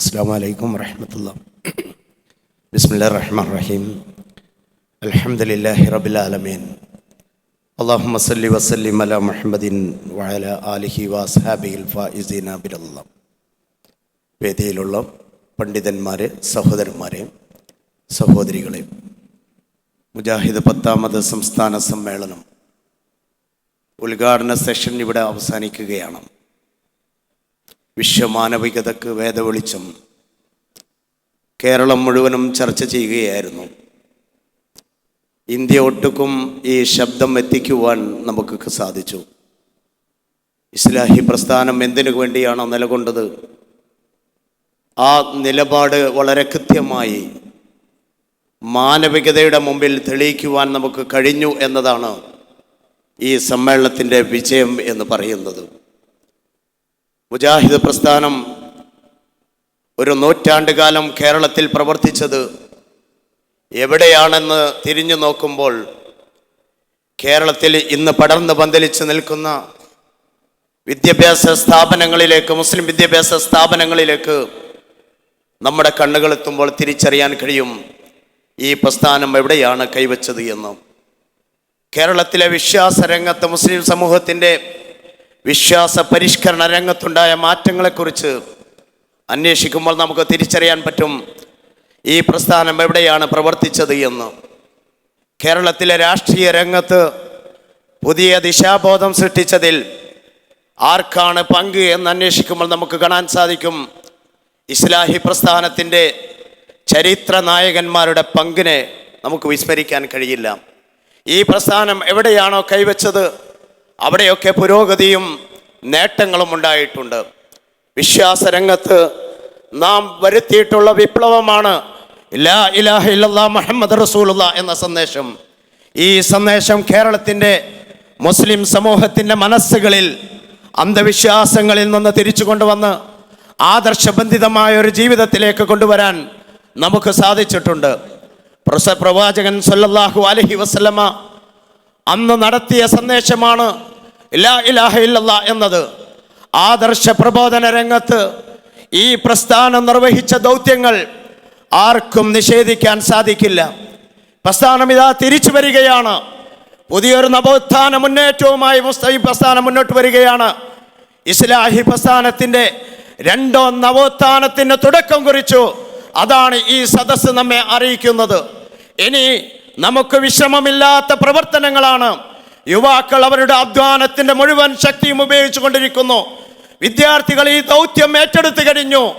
അസ്സാം വലൈക്കും الله الرحمن റഹ്മാൻ റഹീം അൽഹംദുലില്ലാഹി റബ്ബിൽ ആലമീൻ. اللهم സല്ലി വസല്ലിം അല മുഹമ്മദിൻ وعلى ആലിഹി وأصحابه الفائزين بالله വേദിയിലുള്ള പണ്ഡിതന്മാരെ സഹോദരന്മാരെ സഹോദരികളെ മുജാഹിദ് പത്താമത് സംസ്ഥാന സമ്മേളനം ഉദ്ഘാടന സെഷൻ ഇവിടെ അവസാനിക്കുകയാണ്. വിശ്വമാനവികതക്ക് വേദവെളിച്ചം കേരളം മുഴുവനും ചർച്ച ചെയ്യുകയായിരുന്നു. ഇന്ത്യ ഒട്ടുക്കും ഈ ശബ്ദം എത്തിക്കുവാൻ നമുക്ക് സാധിച്ചു. ഇസ്ലാഹി പ്രസ്ഥാനം എന്തിനു വേണ്ടിയാണോ നിലകൊണ്ടത്? ആ നിലപാട് വളരെ കൃത്യമായി മാനവികതയുടെ മുമ്പിൽ തെളിയിക്കുവാൻ നമുക്ക് കഴിഞ്ഞു എന്നതാണ് ഈ സമ്മേളനത്തിന്റെ വിജയം എന്ന് പറയുന്നത്. മുജാഹിദ് പ്രസ്ഥാനം ഒരു നൂറ്റാണ്ട് കാലം കേരളത്തിൽ പ്രവർത്തിച്ചത് എവിടെയാണെന്ന് തിരിഞ്ഞു നോക്കുമ്പോൾ കേരളത്തിൽ ഇന്ന് പടർന്ന് പന്തലിച്ച് നിൽക്കുന്ന വിദ്യാഭ്യാസ സ്ഥാപനങ്ങളിലേക്ക് മുസ്ലിം വിദ്യാഭ്യാസ സ്ഥാപനങ്ങളിലേക്ക് നമ്മുടെ കണ്ണുകൾ എത്തുമ്പോൾ തിരിച്ചറിയാൻ കഴിയും ഈ പ്രസ്ഥാനം എവിടെയാണ് കൈവച്ചത് എന്ന്. കേരളത്തിലെ വിശ്വാസ രംഗത്ത് മുസ്ലിം സമൂഹത്തിന്റെ വിശ്വാസ പരിഷ്കരണ രംഗത്തുണ്ടായ മാറ്റങ്ങളെക്കുറിച്ച് അന്വേഷിക്കുമ്പോൾ നമുക്ക് തിരിച്ചറിയാൻ പറ്റും ഈ പ്രസ്ഥാനം എവിടെയാണ് പ്രവർത്തിച്ചത് എന്ന്. കേരളത്തിലെ രാഷ്ട്രീയ രംഗത്ത് പുതിയ ദിശാബോധം സൃഷ്ടിച്ചതിൽ ആർക്കാണ് പങ്ക് എന്ന് അന്വേഷിക്കുമ്പോൾ നമുക്ക് കാണാൻ സാധിക്കും. ഇസ്ലാഹി പ്രസ്ഥാനത്തിന്റെ ചരിത്ര നായകന്മാരുടെ പങ്കിനെ നമുക്ക് വിസ്മരിക്കാൻ കഴിയില്ല. ഈ പ്രസ്ഥാനം എവിടെയാണോ കൈവച്ചത്? അവിടെയൊക്കെ പുരോഗതിയും നേട്ടങ്ങളും ഉണ്ടായിട്ടുണ്ട്. വിശ്വാസ രംഗത്ത് നാം വരുത്തിയിട്ടുള്ള വിപ്ലവമാണ് ലാ ഇലാഹ ഇല്ലല്ലാ മുഹമ്മദ് റസൂലുള്ള എന്ന സന്ദേശം. ഈ സന്ദേശം കേരളത്തിന്റെ മുസ്ലിം സമൂഹത്തിന്റെ മനസ്സുകളിൽ അന്ധവിശ്വാസങ്ങളിൽ നിന്ന് തിരിച്ചു കൊണ്ടുവന്ന് ആദർശബന്ധിതമായ ഒരു ജീവിതത്തിലേക്ക് കൊണ്ടുവരാൻ നമുക്ക് സാധിച്ചിട്ടുണ്ട്. പ്രസ പ്രവാചകൻ സല്ലല്ലാഹു അലഹി വസ്ലമ അന്ന് നടത്തിയ സന്ദേശമാണ് ലാ ഇലാഹ ഇല്ലല്ല എന്നത്. ആദർശ പ്രബോധന രംഗത്ത് ഈ പ്രസ്ഥാനം നിർവഹിച്ച ദൗത്യങ്ങൾ ആർക്കും നിഷേധിക്കാൻ സാധിക്കില്ല. പ്രസ്ഥാനം ഇതാ തിരിച്ചു വരികയാണ്. പുതിയൊരു നവോത്ഥാന മുന്നേറ്റവുമായി മുസ്തഫി പ്രസ്ഥാനം മുന്നോട്ട് വരികയാണ്. ഇസ്ലാഹി പ്രസ്ഥാനത്തിന്റെ രണ്ടോ നവോത്ഥാനത്തിന് തുടക്കം കുറിച്ചു. അതാണ് ഈ സദസ്സ് നമ്മെ അറിയിക്കുന്നത്. ഇനി നമുക്ക് വിശ്രമമില്ലാത്ത പ്രവർത്തനങ്ങളാണ്. യുവാക്കൾ അവരുടെ അധ്വാനത്തിന്റെ മുഴുവൻ ശക്തിയും ഉപയോഗിച്ചു കൊണ്ടിരിക്കുന്നു. വിദ്യാർത്ഥികൾ ഈ ദൗത്യം ഏറ്റെടുത്തു കഴിഞ്ഞു.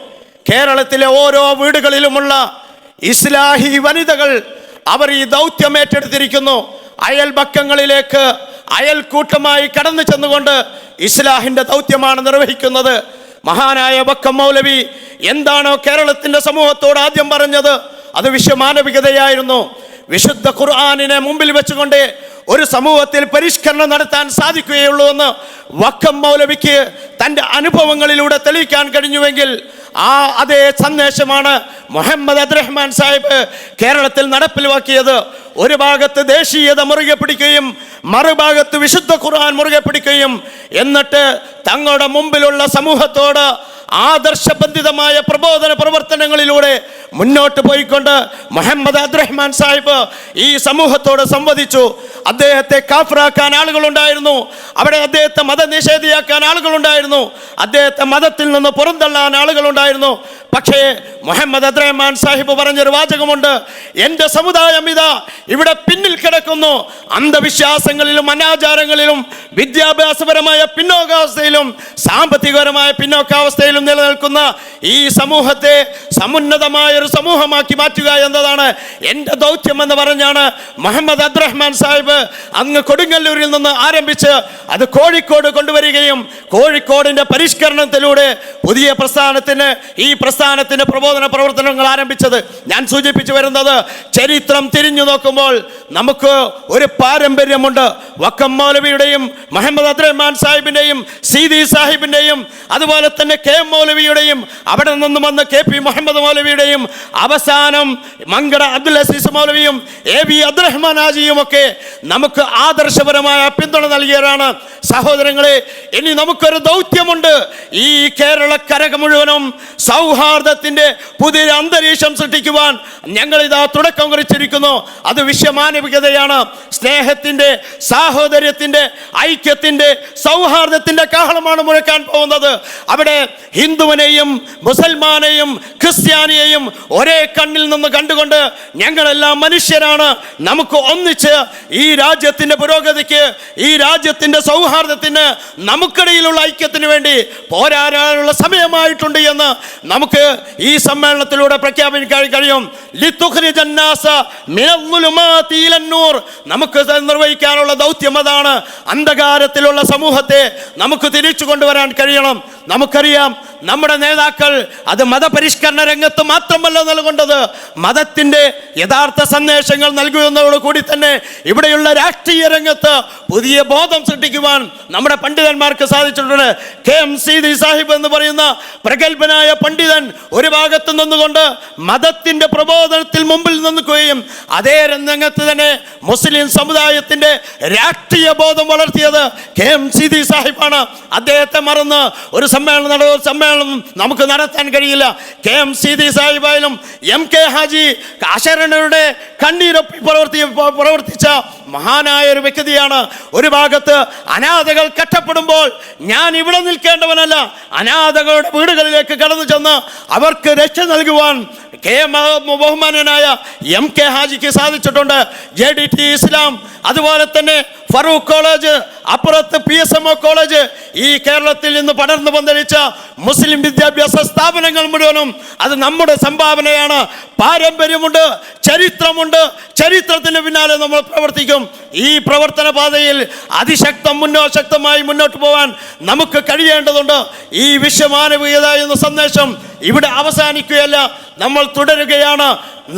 കേരളത്തിലെ ഓരോ വീടുകളിലുമുള്ള ഇസ്ലാഹി വനിതകൾ അവർ ഈ ദൗത്യം ഏറ്റെടുത്തിരിക്കുന്നു. അയൽപക്കങ്ങളിലേക്ക് അയൽക്കൂട്ടമായി കടന്നു ചെന്നുകൊണ്ട് ഇസ്ലാഹിന്റെ ദൗത്യമാണ് നിർവഹിക്കുന്നത്. മഹാനായ വക്കം മൗലവി എന്താണോ കേരളത്തിന്റെ സമൂഹത്തോട് ആദ്യം പറഞ്ഞത്? അത് വിശ്വമാനവികതയായിരുന്നു. വിശുദ്ധ ഖുർആാനിനെ മുമ്പിൽ വെച്ചുകൊണ്ട് ഒരു സമൂഹത്തിൽ പരിഷ്കരണം നടത്താൻ സാധിക്കുകയുള്ളൂ എന്ന് വക്കം മൗലവിക്ക് തന്റെ അനുഭവങ്ങളിലൂടെ തെളിയിക്കാൻ കഴിഞ്ഞുവെങ്കിൽ ആ അതേ സന്ദേശമാണ് മുഹമ്മദ് അബ്ദുറഹ്മാൻ സാഹിബ് കേരളത്തിൽ നടപ്പിലാക്കിയത്. ഒരു ഭാഗത്ത് ദേശീയത മുറുകെ പിടിക്കുകയും മറുഭാഗത്ത് വിശുദ്ധ ഖുർആൻ മുറുകെ പിടിക്കുകയും എന്നിട്ട് തങ്ങളുടെ മുമ്പിലുള്ള സമൂഹത്തോട് ആദർശബന്ധിതമായ പ്രബോധന പ്രവർത്തനങ്ങളിലൂടെ മുന്നോട്ട് പോയിക്കൊണ്ട് മുഹമ്മദ് അബ്ദുറഹ്മാൻ സാഹിബ് ഈ സമൂഹത്തോട് സംവദിച്ചു. അദ്ദേഹത്തെ കാഫറാക്കാൻ ആളുകളുണ്ടായിരുന്നു. അവിടെ അദ്ദേഹത്തെ മതനിഷേധിയാക്കാൻ ആളുകളുണ്ടായിരുന്നു. അദ്ദേഹത്തെ മതത്തിൽ നിന്ന് പുറന്തള്ളാൻ ആളുകളുണ്ടായിരുന്നു. പക്ഷേ മുഹമ്മദ് അബ്ദുറഹ്മാൻ സാഹിബ് പറഞ്ഞൊരു വാചകമുണ്ട്. എന്റെ സമുദായം ഇതാ ഇവിടെ പിന്നിൽ കിടക്കുന്നു. അന്ധവിശ്വാസങ്ങളിലും അനാചാരങ്ങളിലും വിദ്യാഭ്യാസപരമായ പിന്നോക്കാവസ്ഥയിലും സാമ്പത്തികപരമായ പിന്നോക്കാവസ്ഥയിലും നിലനിൽക്കുന്ന ഈ സമൂഹത്തെ സമുന്നതമായ ഒരു സമൂഹമാക്കി മാറ്റുക എന്നതാണ് എന്റെ ദൗത്യം എന്ന് പറഞ്ഞാണ് മുഹമ്മദ് അബ്ദുറഹ്മാൻ സാഹിബ് അങ്ങ് കൊടുങ്ങല്ലൂരിൽ നിന്ന് ആരംഭിച്ച് അത് കോഴിക്കോട് കൊണ്ടുവരികയും കോഴിക്കോടിന്റെ പരിഷ്കരണത്തിലൂടെ പുതിയ പ്രസ്ഥാനത്തിന് ഈ പ്രസ്ഥാനത്തിന്റെ പ്രബോധന പ്രവർത്തനങ്ങൾ ആരംഭിച്ചത്. ഞാൻ സൂചിപ്പിച്ചു വരുന്നത് ചരിത്രം തിരിഞ്ഞു നോക്കുമ്പോൾ നമുക്ക് ഒരു പാരമ്പര്യമുണ്ട്. വക്കം മൗലവിയുടെയും മുഹമ്മദ് അബ്ദുറഹ്മാൻ സി സീതി സാഹിബിന്റെയും അതുപോലെ തന്നെ കെ എം മൗലവിയുടെയും അവിടെ നിന്നും വന്ന കെ പി മുഹമ്മദ് മൗലവിയുടെയും അവസാനം മങ്കട അബ്ദുൽ അസീസ് മൗലവിയും എ ബി അബ്ദുറഹ്മാൻ ആജിയും ഒക്കെ നമുക്ക് ആദർശപരമായ പിന്തുണ നൽകിയവരാണ്. സഹോദരങ്ങളെ ഇനി നമുക്കൊരു ദൗത്യമുണ്ട്. ഈ കേരള കരക മുഴുവനും സൗഹാർദ്ദത്തിന്റെ പുതിയൊരു അന്തരീക്ഷം സൃഷ്ടിക്കുവാൻ ഞങ്ങൾ തുടക്കം കുറിച്ചിരിക്കുന്നു. അത് വിശ്വമാനവികതയാണ്. സ്നേഹത്തിന്റെ സാഹോദര്യത്തിന്റെ ഐക്യത്തിന്റെ സൗഹാർദ്ദത്തിന്റെ കാഹളമാണ് മുഴക്കാൻ പോകുന്നത്. അവിടെ ഹിന്ദുവിനെയും മുസൽമാനെയും ക്രിസ്ത്യാനിയെയും ഒരേ കണ്ണിൽ നിന്ന് കണ്ടുകൊണ്ട് ഞങ്ങളെല്ലാം മനുഷ്യരാണ്. നമുക്ക് ഒന്നിച്ച് ഈ രാജ്യത്തിന്റെ പുരോഗതിക്ക് ഈ രാജ്യത്തിന്റെ സൗഹാർദ്ദത്തിന് നമുക്കിടയിലുള്ള ഐക്യത്തിന് വേണ്ടി പോരാടാനുള്ള സമയമായിട്ടുണ്ട് എന്ന് നമുക്ക് ഈ സമ്മേളനത്തിലൂടെ പ്രഖ്യാപിക്കാൻ കഴിയും. നമുക്ക് നിർവഹിക്കാനുള്ള ദൗത്യം അതാണ്. അന്ധകാര അന്ധകാരത്തിലുള്ള സമൂഹത്തെ നമുക്ക് തിരിച്ചു കൊണ്ടുവരാൻ കഴിയണം. നമുക്കറിയാം നമ്മുടെ നേതാക്കൾ അത് മതപരിഷ്കരണ രംഗത്ത് മാത്രമല്ല നൽകേണ്ടത്. മതത്തിന്റെ യഥാർത്ഥ സന്ദേശങ്ങൾ നൽകുന്നതോട് കൂടി തന്നെ ഇവിടെയുള്ള രാഷ്ട്രീയ രംഗത്ത് പുതിയ ബോധം സൃഷ്ടിക്കുവാൻ നമ്മുടെ പണ്ഡിതന്മാർക്ക് സാധിച്ചിട്ടുണ്ട്. കെ എം സീതി സാഹിബ് എന്ന് പറയുന്ന പ്രഗത്ഭനായ പണ്ഡിതൻ ഒരു ഭാഗത്ത് നിന്നുകൊണ്ട് മതത്തിന്റെ പ്രബോധനത്തിൽ മുമ്പിൽ നിൽക്കുകയും അതേ രംഗത്ത് തന്നെ മുസ്ലിം സമുദായത്തിന്റെ രാഷ്ട്രീയ ബോധം വളർത്തിയത് കെ എം സീതി സാഹിബാണ്. അദ്ദേഹത്തെ മറന്ന് ഒരു സമ്മേളനം നട സമ്മേളനം നമുക്ക് നടത്താൻ കഴിയില്ല. കെ എം സീതി സാഹിബായാലും എം കെ ഹാജി അശരണരുടെ കണ്ണീരൊപ്പി പ്രവർത്തി പ്രവർത്തിച്ച മഹാനായ ഒരു വ്യക്തിയാണ്. ഒരു ഭാഗത്ത് അനാഥകൾ കഷ്ടപ്പെടുമ്പോൾ ഞാൻ ഇവിടെ നിൽക്കേണ്ടവനല്ല. അനാഥകളുടെ വീടുകളിലേക്ക് കടന്നു ചെന്ന് അവർക്ക് രക്ഷ നൽകുവാൻ കെ ബഹുമാനനായ എം കെ ഹാജിക്ക് സാധിച്ചിട്ടുണ്ട്. J D T Islam. അതുപോലെ തന്നെ ഫറൂഖ് കോളേജ് അപ്പുറത്ത് P S M O College ഈ കേരളത്തിൽ നിന്ന് പടർന്നു പന്തലിച്ച മുസ്ലിം വിദ്യാഭ്യാസ സ്ഥാപനങ്ങൾ മുഴുവനും അത് നമ്മുടെ സംഭാവനയാണ്. പാരമ്പര്യമുണ്ട് ചരിത്രമുണ്ട്. ചരിത്രത്തിന് പിന്നാലെ നമ്മൾ പ്രവർത്തിക്കും. ഈ പ്രവർത്തന പാതയിൽ അതിശക്തം മുന്നോ ശക്തമായി മുന്നോട്ട് പോകാൻ നമുക്ക് കഴിയേണ്ടതുണ്ട്. ഈ വിശ്വമാനവീയത എന്ന സന്ദേശം ഇവിടെ അവസാനിക്കുകയല്ല നമ്മൾ തുടരുകയാണ്.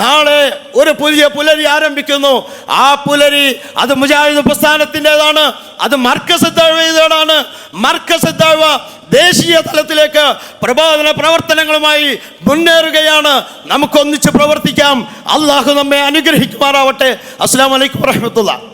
നാളെ ഒരു പുതിയ പുലരി ആരംഭിക്കുന്നു. ആ പുലരി അത് മുജാഹിദ് പ്രസ്ഥാനത്തിന്റെതാണ് അത് മർക്കസത്താഴ്വതാണ് മർക്കസത്താഴ്വ ദേശീയ തലത്തിലേക്ക് പ്രബോധന പ്രവർത്തനങ്ങളുമായി മുന്നേറുകയാണ്. നമുക്കൊന്നിച്ച് പ്രവർത്തിക്കാം. അള്ളാഹു നമ്മെ അനുഗ്രഹിക്കുമാറാവട്ടെ. അസ്സാം വലൈക്കും വറഹമത്തുള്ള